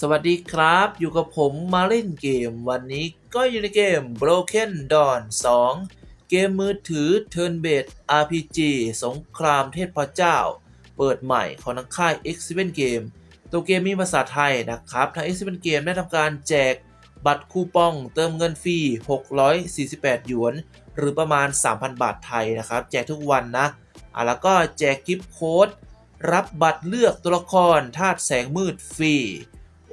สวัสดีครับ อยู่กับผมมาเล่นเกม วันนี้ก็อยู่ในเกม Broken Dawn 2 เกมมือถือ Turn Based RPG สงครามเทพเจ้า เปิดใหม่ของทางค่าย X7 Game ตัวเกมมีภาษาไทยนะครับทาง X7 Game ได้ทำการแจกบัตรคูปองเติมเงินฟรี 648 หยวน หรือประมาณ 3,000 บาทไทยนะครับ แจกทุกวันนะอะแล้วก็แจกกิฟต์โค้ดรับบัตรเลือกตัวละครธาตุแสงมืดฟรี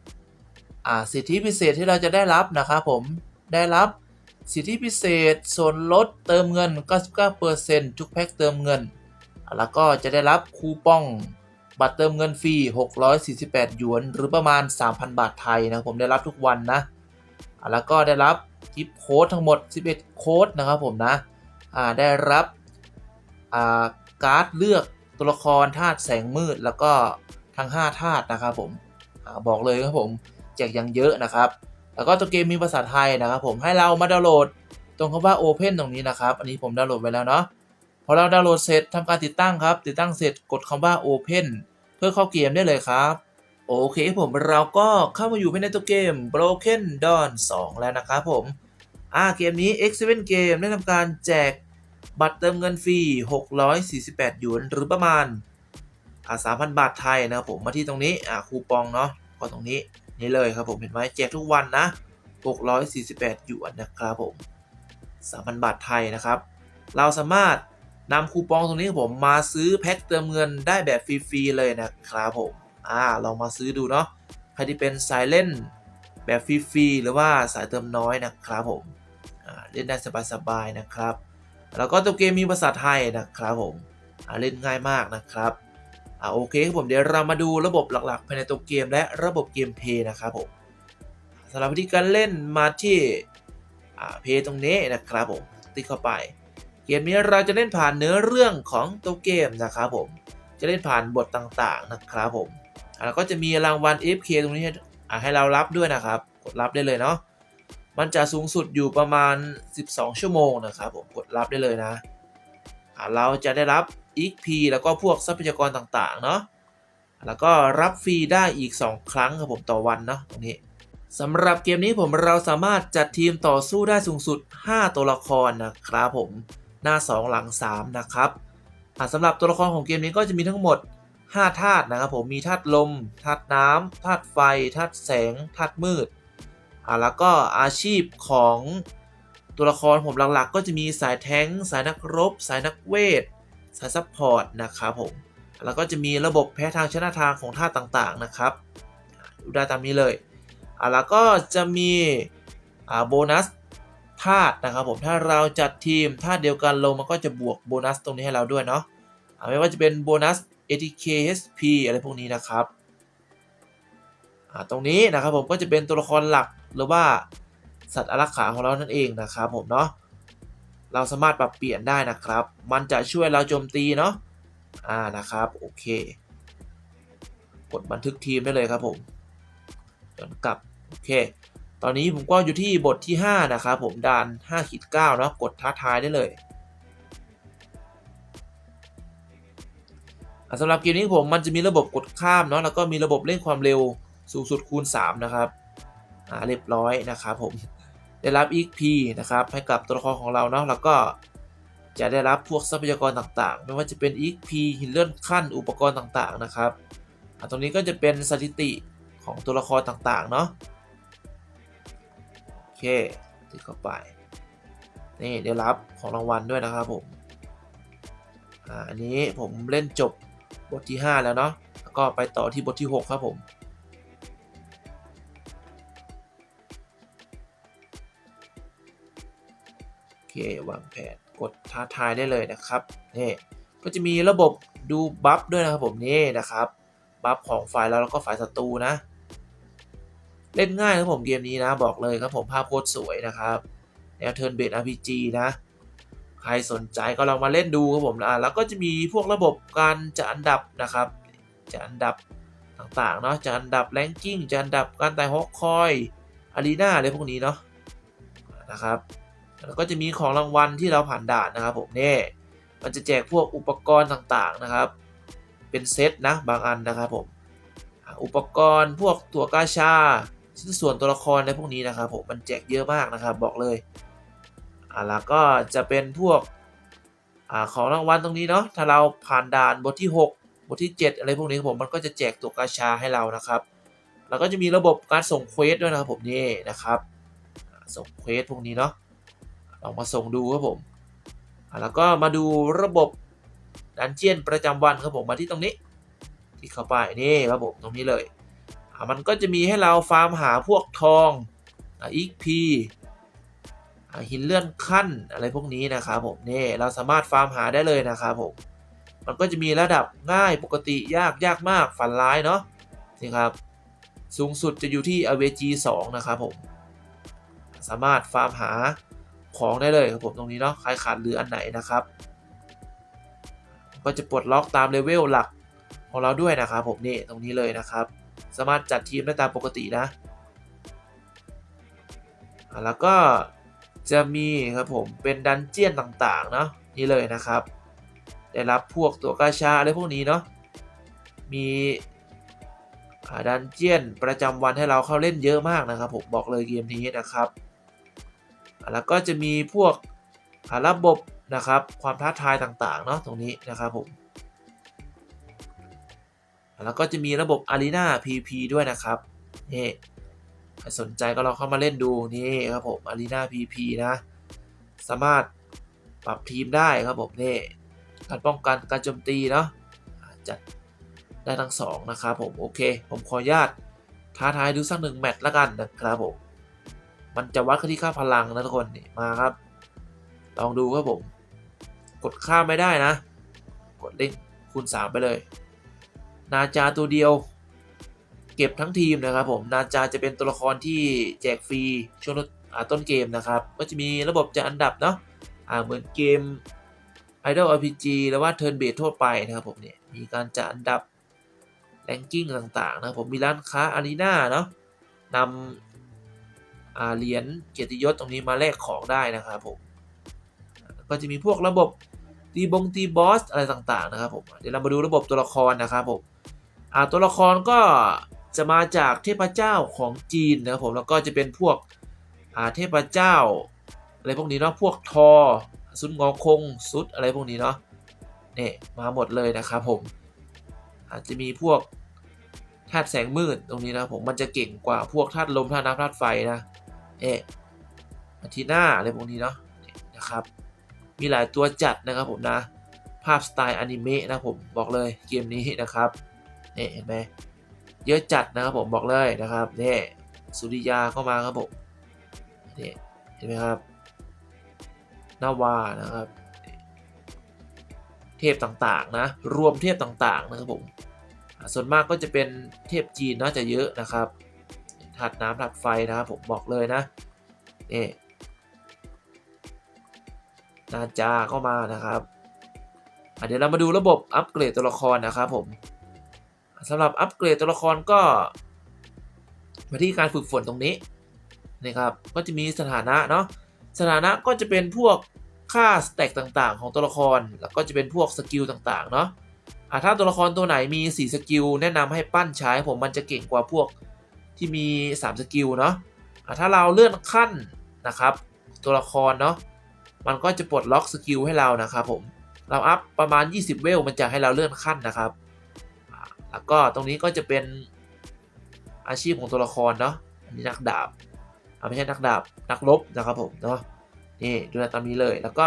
อ่า สิทธิพิเศษที่เราจะได้รับนะครับผมได้รับสิทธิพิเศษส่วนลดเติมเงิน 99%ทุกแพ็คเติมเงิน แล้วก็จะได้รับคูปองบัตรเติมเงินฟรี 648 หยวน หรือประมาณ 3,000 บาทไทยนะครับผมได้รับทุกวันนะ แล้วก็ได้รับกิฟต์โค้ดทั้งหมด 11 โค้ดนะครับผมนะได้รับาการ์ดเลือกตัวละครธาตุแสงมืด แล้วก็ทั้ง 5 ธาตุนะครับผมอบอกเลยครับผม แจกอย่างเยอะนะครับ แล้วก็ตัวเกมมีภาษาไทยนะครับผมให้เรามาดาวน์โหลด ตรงคำว่า Open ตรงนี้นะครับ อันนี้ผมดาวน์โหลดไว้แล้วเนาะพอเราดาวน์โหลดเสร็จทำการติดตั้งครับ ติดตั้งเสร็จกดคำว่า Open เพื่อเข้าเกมได้เลยครับโอเคผมเราก็เข้ามาอยู่ภายในตัวเกม Broken Dawn 2 แล้วนะครับผมอ่าเกมนี้ X7 Game ได้ทำการแจกบัตรเติมเงินฟรี 648 หยวน หรือประมาณอ่า3,000 บาทไทยนะครับผมมาที่ตรงนี้อ่าคูปองเนาะก็ตรงนี้นี่เลยครับผมเห็นไหมแจกทุกวันนะ 648หยวนนะครับผม3,000 บาทไทยนะครับ เราสามารถนำคูปองตรงนี้ผมมาซื้อแพ็คเติมเงินได้แบบฟรีๆเลยนะครับผมอ่าลองมาซื้อดูเนาะใครที่เป็นสายเล่นแบบฟรีๆหรือว่าสายเติมน้อยนะครับผมอ่าเล่นได้สบายๆนะครับ แล้วก็ตัวเกมมีภาษาไทยนะครับผมอ่าเล่นง่ายมากนะครับ อ่าโอเคครับผมเดี๋ยวเรามาดูระบบหลักๆภายในตัวเกมและระบบเกมเพย์นะครับผมสำหรับวิธีการเล่นมาที่อ่าเพย์ตรงนี้นะครับผมติ๊กเข้าไป เกมนี้เราจะเล่นผ่านเนื้อเรื่องของตัวเกมนะครับผมจะเล่นผ่านบทต่างๆนะครับผมแล้วก็จะมีรางวัล FK ตรงนี้ให้ให้เรารับด้วยนะครับ กดรับได้เลยเนาะมันจะสูงสุดอยู่ประมาณ 12 ชั่วโมงนะครับผมกดรับได้เลยนะเราจะได้รับ XP แล้วก็พวกทรัพยากรต่างๆ เนาะแล้วก็รับฟรีได้อีก 2 ครั้งครับผมต่อวันเนาะตรงนี้สำหรับเกมนี้ผมเราสามารถจัดทีมต่อสู้ได้สูงสุด 5 ตัวละครนะครับผมหน้า 2 หลัง 3 นะครับสำหรับตัวละครของเกมนี้ก็จะมีทั้งหมด 5 ธาตุนะครับผมมีธาตุลมธาตุน้ำธาตุไฟธาตุแสงธาตุมืดอ่าแล้วก็อาชีพของตัวละครผมหลักๆ ก็จะมีสายแท้ง สายนักรบ สายนักเวท สายซัพพอร์ตนะครับผม แล้วก็จะมีระบบแพ้ทางชนะทางของท่าต่างๆนะครับดูได้ตามนี้เลยอ่าแล้วก็จะมีอ่าโบนัสธาตุนะครับผมถ้าเราจัดทีมธาตุเดียวกันลงมันก็จะบวกโบนัสตรงนี้ให้เราด้วยเนาะไม่ว่าจะเป็นโบนัส ATK HP อะไรพวกนี้นะครับตรงนี้นะครับผมก็จะเป็นตัวละครหลักหรือว่าสัตว์อารักขาของเรานั่นเองนะครับผมเนาะ เราสามารถปรับเปลี่ยนได้นะครับ มันจะช่วยเราโจมตีเนาะอ่านะครับโอเค กดบันทึกทีมได้เลยครับผมย้อนกลับโอเค ตอนนี้ผมก็อยู่ที่บทที่ 5 นะครับผมด่าน5ขีด9เนาะกดท้าทายได้เลยสำหรับเกมนี้ผมมันจะมีระบบกดข้ามเนาะแล้วก็มีระบบเร่งความเร็วสูงสุดคูณ 3 นะครับอ่าเรียบร้อยนะครับผม ได้รับ XP นะครับให้กับตัวละครของเราเนาะแล้วก็จะได้รับพวกทรัพยากรต่างๆ ไม่ว่าจะเป็น XP หินเลื่อนขั้นอุปกรณ์ต่างๆนะครับอ่าตรงนี้ก็จะเป็นสถิติของตัวละครต่างๆเนาะโอเคคลิกเข้าไปนี่ได้รับของรางวัลด้วยนะครับผมอ่าอันนี้ผมเล่นจบบทที่ 5 แล้วเนาะแล้วก็ไปต่อที่บทที่ 6 ครับผม วางแผนกดท้าทายได้เลยนะครับนี่ก็จะมีระบบดูบัฟด้วยนะครับผมนี่นะครับบัฟของฝ่ายเราแล้วก็ฝ่ายศัตรูนะ เล่นง่ายครับผมเกมนี้นะบอกเลยครับผมภาพโคตรสวยนะครับแนวเทิร์นเบส RPG นะ ใครสนใจก็ลองมาเล่นดูครับผมอะแล้วก็จะมีพวกระบบการจัดอันดับนะครับจัดอันดับต่างๆเนาะจัดอันดับแรงกิ้งจัดอันดับการไต่ฮอกคอยอารีนาอะไรพวกนี้เนาะนะครับ แล้วก็จะมีของรางวัลที่เราผ่านด่านนะครับผมนี่มันจะแจกพวกอุปกรณ์ต่างๆนะครับ เป็นเซตนะบางอันนะครับผมอุปกรณ์พวกตัวกาชาชิ้นส่วนตัวละครในพวกนี้นะครับผมมันแจกเยอะมากนะครับบอกเลยอ่าแล้วก็จะเป็นพวกอ่าของรางวัลตรงนี้เนาะถ้าเราผ่านด่านบทที่ 6 บทที่ 7 อะไรพวกนี้ครับผมมันก็จะแจกตัวกาชาให้เรานะครับแล้วก็จะมีระบบการส่งเควสด้วยนะครับผมนี่นะครับส่งเควสพวกนี้เนาะ ลองมาส่งดูครับผมแล้วก็มาดูระบบดันเจียนประจำวันครับผมมาที่ตรงนี้ที่เข้าไปนี่ครับผมตรงนี้เลยมันก็จะมีให้เราฟาร์มหาพวกทองอีกพีหินเลื่อนขั้นอะไรพวกนี้นะครับผมนี่เราสามารถฟาร์มหาได้เลยนะครับผมมันก็จะมีระดับง่ายปกติยากยากมากฝันร้ายเนาะนี่ครับสูงสุดจะอยู่ที่ AVG 2 นะครับผม สามารถฟาร์มหา ของได้เลยครับผมตรงนี้เนาะใครขาดหรืออันไหนนะครับ ก็จะปลดล็อกตามเลเวลหลักของเราด้วยนะครับผมนี่ตรงนี้เลยนะครับ สามารถจัดทีมได้ตามปกตินะแล้วก็จะมีครับผมเป็นดันเจียนต่างๆเนาะนี่เลยนะครับ ได้รับพวกตัวกาชาอะไรพวกนี้เนาะมีดันเจียนประจำวันให้เราเข้าเล่นเยอะมากนะครับผมบอกเลยเกมนี้นะครับ แล้วก็จะมีพวกระบบนะครับความท้าทายต่างๆเนาะตรงนี้นะครับผมแล้วก็จะมีระบบ Arena PP ด้วยนะครับนี่สนใจก็ลองเข้ามาเล่นดูนี่ครับผม Arena PP นะสามารถปรับทีมได้ครับผมนี่การป้องกันการโจมตีเนาะจัดได้ทั้งสองนะครับผม โอเค ผมขออนุญาตท้าทายดูสักหนึ่งแมตช์ละกันนะครับผม มันจะวัดที่ค่าพลังนะทุกคนนี่มาครับ ลองดูครับผม กดข้าไม่ได้นะ กดเล่นคูณ 3 ไปเลย นาจาตัวเดียว เก็บทั้งทีมนะครับผม นาจาจะเป็นตัวละครที่แจกฟรีช่วงต้นเกมนะครับ ก็จะมีระบบจัดอันดับเนาะอ่าเหมือนเกม Idol RPG หรือว่า Turn Based ทั่วไปนะครับผมเนี่ยมีการจัดอันดับ Ranking ต่างๆนะครับผมมีร้านค้าอารีนาเนาะนำ เหรียญเกียรติยศตรงนี้มาแลกของได้นะครับผมก็จะมีพวกระบบตีบงตีบอสอะไรต่างๆนะครับผมเดี๋ยวเรามาดูระบบตัวละครนะครับผมอาตัวละครก็จะมาจากเทพเจ้าของจีนนะครับผมแล้วก็จะเป็นพวกอาเทพเจ้าอะไรพวกนี้เนาะพวกทอซุนงอคงซุดอะไรพวกนี้เนาะเนี่ยมาหมดเลยนะครับผมอาจจะมีพวกธาตุแสงมืดตรงนี้นะผมมันจะเก่งกว่าพวกธาตุลมธาตุน้ำธาตุไฟนะ เอะอาทีหน้าอะไรพวกนี้เนาะนะครับ มีหลายตัวจัดนะครับผมนะ ภาพสไตล์อนิเมะนะผมบอกเลยเกมนี้นะครับเนี่ยเห็นไหมเยอะจัดนะครับผมบอกเลยนะครับเนี่ยสุริยาเข้ามาครับผมเนี่ยเห็นไหมครับนาวานะครับ เทพต่างๆนะ รวมเทพต่างๆนะครับผม ส่วนมากก็จะเป็นเทพจีนน่าจะเยอะนะครับ ถาดน้ำถาดไฟนะครับผมบอกเลยนะนี่นาจาเข้ามานะครับอะเดี๋ยวเรามาดูระบบอัปเกรดตัวละครนะครับผมสำหรับอัปเกรดตัวละครก็มาที่การฝึกฝนตรงนี้นะครับก็จะมีสถานะเนาะสถานะก็จะเป็นพวกค่าสแต็กต่างๆ ของตัวละคร แล้วก็จะเป็นพวกสกิลต่างๆเนาะอะถ้าตัวละครตัวไหนมี 4 สกิลแนะนำให้ปั้นใช้ผมมันจะเก่งกว่าพวก ที่มี 3 สกิลเนาะถ้าเราเลื่อนขั้นนะครับ ตัวละครเนาะมันก็จะปลดล็อกสกิลให้เรานะครับผมเราอัพประมาณ 20 เวล มันจะให้เราเลื่อนขั้นนะครับ แล้วก็ตรงนี้ก็จะเป็นอาชีพของตัวละครเนาะอันนี้นักดาบไม่ใช่นักดาบนักรบนะครับผมเนาะนี่ดูตามนี้เลย แล้วก็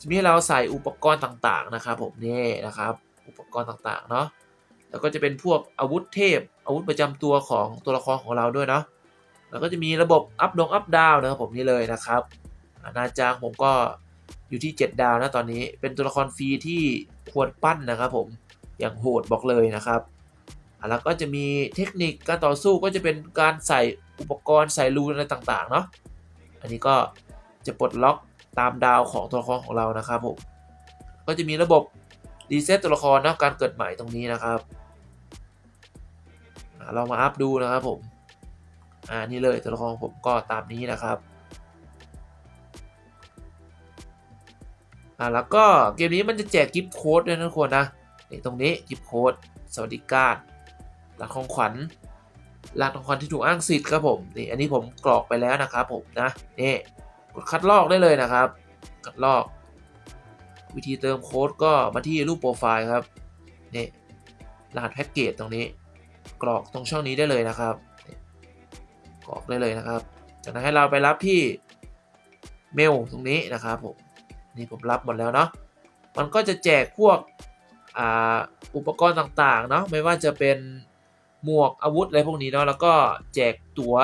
จะมีให้เราใส่อุปกรณ์ต่างๆนะครับผมนี่นะครับ อุปกรณ์ต่างๆเนาะแล้วก็จะเป็นพวกอาวุธเทพ อาวุธประจำตัวของตัวละครของเราด้วยเนาะแล้วก็จะมีระบบอัพดงอัพดาวนะครับผมนี่เลยนะครับอานาจางผมก็อยู่ที่ 7 ดาวนะตอนนี้เป็นตัวละครฟรีที่ควรปั้นนะครับผมอย่างโหดบอกเลยนะครับแล้วก็จะมีเทคนิคการต่อสู้ก็จะเป็นการใส่อุปกรณ์ใส่รูนอะไรต่างๆเนาะอันนี้ก็จะปลดล็อกตามดาวของตัวละครของเรานะครับผมก็จะมีระบบรีเซ็ตตัวละครเนาะการเกิดใหม่ตรงนี้นะครับ เรามาอัพดูนะครับผม อ่านี่เลยตัวละครของผมก็ตามนี้นะครับอ่าแล้วก็เกมนี้มันจะแจกกิฟต์โค้ดด้วยนะทุกคนนะนี่ตรงนี้กิฟต์โค้ดสวัสดิการหลักของขวัญหลักของขวัญที่ถูกอ้างสิทธิ์ครับผมนี่อันนี้ผมกรอกไปแล้วนะครับผมนะนี่กดคัดลอกได้เลยนะครับ คัดลอก วิธีเติมโค้ดก็มาที่รูปโปรไฟล์ครับนี่รหัสแพ็กเกจตรงนี้ กรอกตรงช่องนี้ได้เลยนะครับ กรอกได้เลยนะครับ จากนั้นให้เราไปรับที่เมลตรงนี้นะครับผมนี่ผมรับหมดแล้วเนาะมันก็จะแจกพวกอ,อุปกรณ์ต่างๆเนาะไม่ว่าจะเป็นหมวกอาวุธอะไรพวกนี้เนาะแล้วก็แจกตั๋ว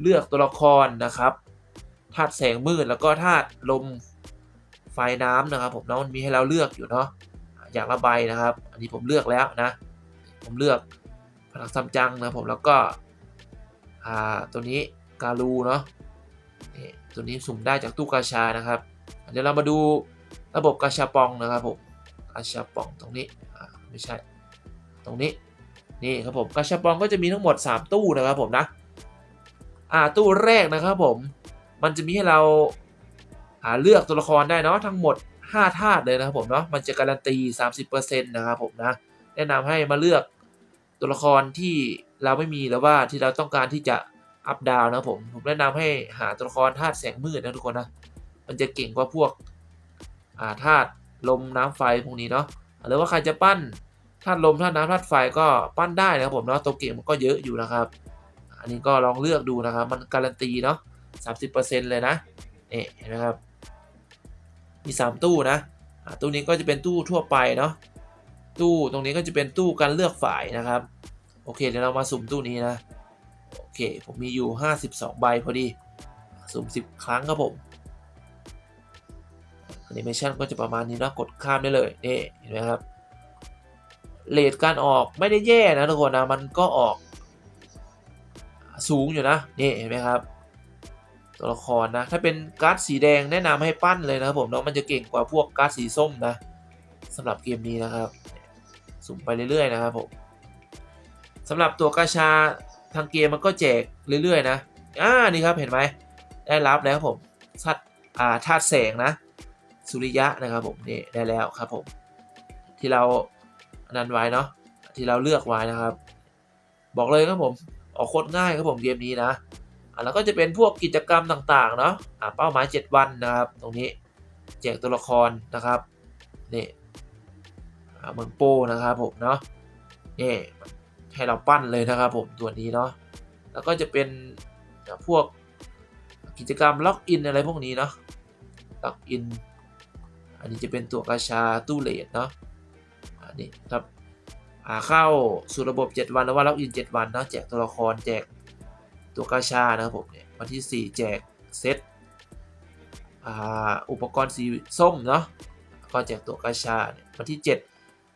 เลือกตัวละครนะครับธาตุแสงมืดแล้วก็ธาตุลมไฟน้ำนะครับ ผมเนาะมันมีให้เราเลือกอยู่เนาะอย่างละใบนะครับ อันนี้ผมเลือกแล้วนะ ผมเลือก พลังซัมจังนะผมแล้วก็ตัวนี้การูเนาะนี่ตัวนี้สุ่มได้จากตู้กาชานะครับเดี๋ยวเรามาดูระบบกาชาปองนะครับผมกาชาปองตรงนี้ไม่ใช่ตรงนี้นี่ครับผมกาชาปองก็จะมีทั้งหมด 3 ตู้นะครับผมนะอ่าตู้แรกนะครับผมมันจะมีให้เราาเลือกตัวละครได้เนาะทั้งหมด 5 ธาตุเลยนะครับผมเนาะมันจะการันตี 30%นะครับผมนะแนะนำให้มาเลือก ตัวละครที่เราไม่มีหรือว่าที่เราต้องการที่จะอัพดาวนะผมผมแนะนำให้หาตัวละครธาตุแสงมืดนะทุกคนนะมันจะเก่งกว่าพวกอ่าธาตุลมน้ำไฟพวกนี้เนาะหรือว่าใครจะปั้นธาตุลมธาตุน้ำธาตุไฟก็ปั้นได้นะครับผมเนาะตัวเก่งมันก็เยอะอยู่นะครับ อันนี้ก็ลองเลือกดูนะครับ มันการันตีเนาะ30%เปอร์เซ็นต์เลยนะนี่เห็นไหมครับมี 3 ตู้นะตู้นี้ก็จะเป็นตู้ทั่วไปเนาะ ตู้ตรงนี้ก็จะเป็นตู้การเลือกฝ่ายนะครับ โอเคเดี๋ยวเรามาสุ่มตู้นี้นะ โอเค ผมมีอยู่ 52 ใบพอดี สุ่ม 10 ครั้งครับผมแอนิเมชันก็จะประมาณนี้นะกดข้ามได้เลยนี่เห็นไหมครับเลทการออกไม่ได้แย่นะทุกคนนะมันก็ออก สูงอยู่นะนี่เห็นไหมครับ ตัวละครนะ ถ้าเป็นการ์ดสีแดงแนะนำให้ปั้นเลยนะครับผมเนาะมันจะเก่งกว่าพวกการ์ดสีส้มนะสำหรับเกมนี้นะครับ สุ่มไปเรื่อยๆนะครับผมสำหรับตัวกาชาทางเกมมันก็แจกเรื่อยๆนะอ่านี่ครับเห็นไหมได้รับแล้วครับผมสัตอ่าธาตุแสงนะสุริยะนะครับผมนี่ได้แล้วครับผมที่เราอันนั้นไว้เนาะที่เราเลือกไว้นะครับ บอกเลยครับผมออกโคตรง่ายครับผมเกมนี้นะอะแล้วก็จะเป็นพวกกิจกรรมต่างๆเนาะอะเป้าหมาย 7 วันนะครับ ตรงนี้แจกตัวละครนะครับนี่ เมืองโป้นะครับผมเนาะนี่ให้เราปั้นเลยนะครับผมตัวนี้เนาะแล้วก็จะเป็นพวกกิจกรรมล็อกอินอะไรพวกนี้เนาะล็อกอินอันนี้จะเป็นตัวกาชาตู้เลดเนาะอันนี้ครับเข้าสู่ระบบ 7 วันหรือว่าล็อกอิน 7 วันเนาะแจกตัวละครแจกตัวกาชานะครับผมเนี่ยวันที่ 4 แจกเซตอ,อุปกรณ์สีส้มเนาะก็แจกตัวกาชาเนี่ยวันที่ 7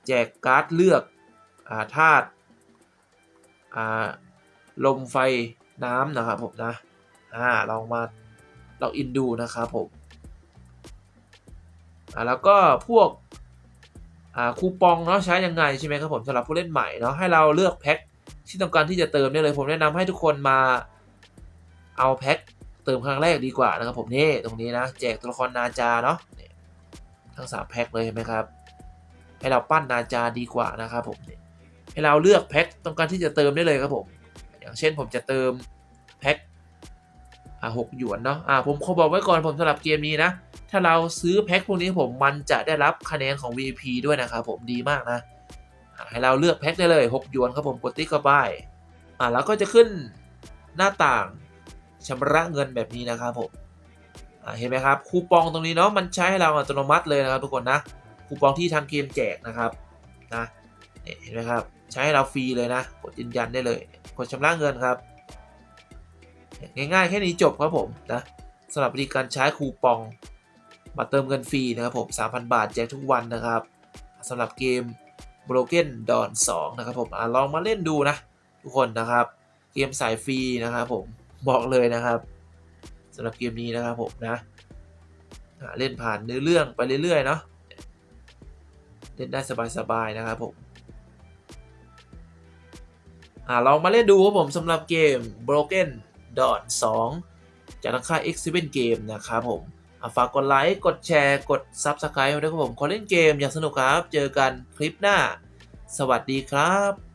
แจกการ์ดเลือกอาธาตุาลมไฟน้ำนะครับผมนะอ่าลองมาลอกอินดูนะครับผมอ่าแล้วก็พวกอ่าคูปองเนาะใช้ยังไงใช่ไหมครับผมสำหรับผู้เล่นใหม่เนาะให้เราเลือกแพ็คที่ต้องการที่จะเติมได้เลยผมแนะนำให้ทุกคนมาเอาแพ็คเติมครั้งแรกดีกว่านะครับผมนี่ตรงนี้นะแจกตัวละครนาจาเนาะทั้งสามแพ็คเลยเห็นไหมครับ ให้เราปั้นนาจาดีกว่านะครับผมให้เราเลือกแพ็คต้องการที่จะเติมได้เลยครับผม อย่างเช่นผมจะเติมแพ็คอ่าหกหยวนเนาะอ่าผมขอบอกไว้ก่อนผมสำหรับเกมนี้นะ ถ้าเราซื้อแพ็คพวกนี้ผมมันจะได้รับคะแนนของ VP ด้วยนะครับผมดีมากนะให้เราเลือกแพ็คได้เลย6หยวนครับผมกดติ๊กเข้าไปอ่าแล้วก็จะขึ้นหน้าต่างชำระเงินแบบนี้นะครับผมเห็นไหมครับคูปองตรงนี้เนาะมันใช้ให้เราอัตโนมัติเลยนะครับทุกคนนะ คูปองที่ทางเกมแจกนะครับนะเห็นไหมครับ ใช้ให้เราฟรีเลยนะกดยืนยันได้เลยกดชำระเงินครับ ง่ายๆแค่นี้จบครับผมนะสำหรับวิธีการใช้คูปองมาเติมเงินฟรีนะครับผม3,000 บาทแจกทุกวันนะครับสำหรับเกม Broken Dawn 2 นะครับผมอลองมาเล่นดูนะ ทุกคนนะครับ เกมสายฟรีนะครับผมบอกเลยนะครับสำหรับเกมนี้นะครับผมนะเล่นผ่านเนื้อเรื่องไปเรื่อยๆเนาะ ล่นได้สบายๆนะครับผมอ่าลองมาเล่นดูครับผมสำหรับเกม Broken Dawn 2 จากทางค่าย X7 Game นะครับผมฝากกดไลค์ กดแชร์ กด Subscribe ด้วยครับผมขอเล่นเกมอย่างสนุกครับ เจอกันคลิปหน้า สวัสดีครับ